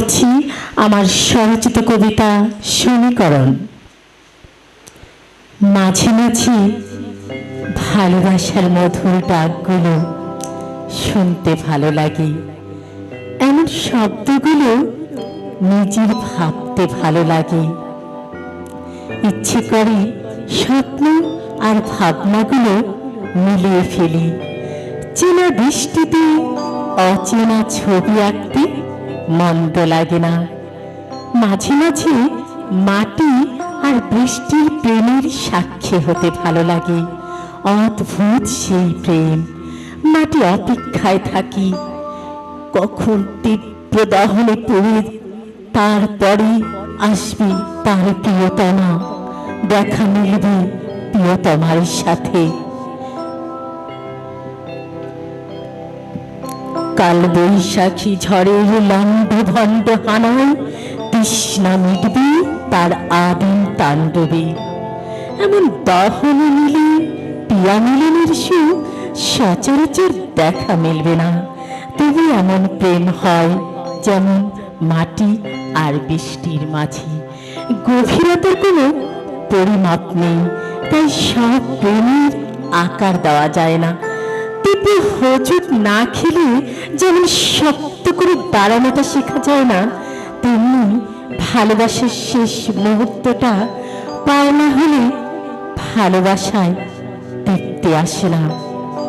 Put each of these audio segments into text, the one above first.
পড়ছি আমার স্বরচিত কবিতা সমীকরণ। মাঝে মাঝে ভালোবাসার মধুর ডাকগুলো শুনতে ভালো লাগে। এমন শব্দগুলো নিজের ভাবতে ভালো লাগে। ইচ্ছে করে স্বপ্ন আর ভাবনাগুলো মিলিয়ে ফেলি। চেনা বৃষ্টিতে অচেনা ছবি আঁকতে মন্দ লাগে না। মাঝে মাঝে মাটি আর বৃষ্টির প্রেমের সাক্ষী হতে ভালো লাগে। অদ্ভুত সেই প্রেম। মাটি অপেক্ষায় থাকি। কখন তীব্র দহনে পড়ে, তারপরে আসবে তার প্রিয়তমা। দেখা মিলবে প্রিয়তমার সাথে। কাল বৈশাখী ঝড়ের লম্ব ভণ্ড হানায় তৃষ্ণা মিটবে তার আদিম তাণ্ডবে। এমন দহন মিলে পিয়া মিলনের সুখ সচরাচর দেখা মিলবে না। তবে এমন প্রেম হয় যেমন মাটি আর বৃষ্টির মাঝে। গভীরতার কোনো পরিমাপ নেই, তাই সব প্রেমের আকার দেওয়া যায় না। তীব্র হোঁচট না খেলে যেমন শক্ত করে দাঁড়ানোটা শেখা যায় না, তেমনি ভালোবাসার শেষ মুহূর্তটা পায় না হলে ভালোবাসায় তৃপ্তি আসে না,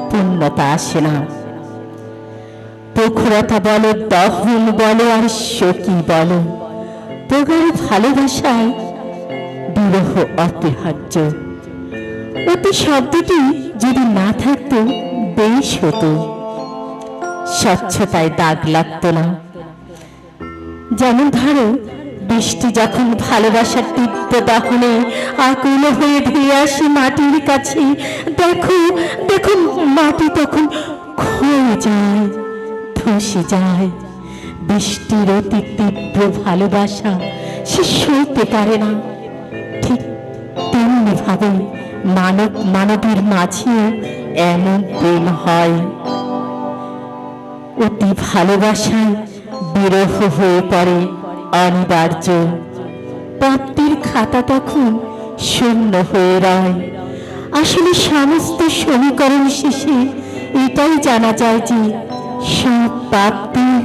পূর্ণতা আসে না। প্রখরতা বলো, দহন বলো, আর শোকি বলো, প্রগাঢ় ভালোবাসায় বিরহ অপরিহার্য অতি শব্দটি যদি না থাকতো বেশ হতো স্বচ্ছতায় দাগ লাগতো না। যেমন ধরো, বৃষ্টি যখন ভালোবাসার তীব্র দাহনে আকুল হয়ে ধেয়ে আসে মাটির কাছে, দেখো দেখো মাটি তখন ক্ষয়ে যায়, ধসে যায়। বৃষ্টির অতি তীব্র ভালোবাসা সে সইতে পারে না। ঠিক তেমনি ভাবে মানব মানবের মাঝেও এমন প্রেম হয়, অতি ভালোবাসায় বিরহ হয়ে পড়ে অনিবার্য। প্রাপ্তির খাতা তখন শূন্য হয়ে রয়। আসলে সমস্ত সমীকরণ শেষে এটাই জানা যায় যে সব প্রাপ্তির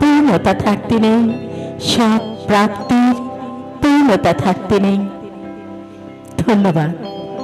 পূর্ণতা থাকতে নেই সব প্রাপ্তির পূর্ণতা থাকতে নেই। ধন্যবাদ।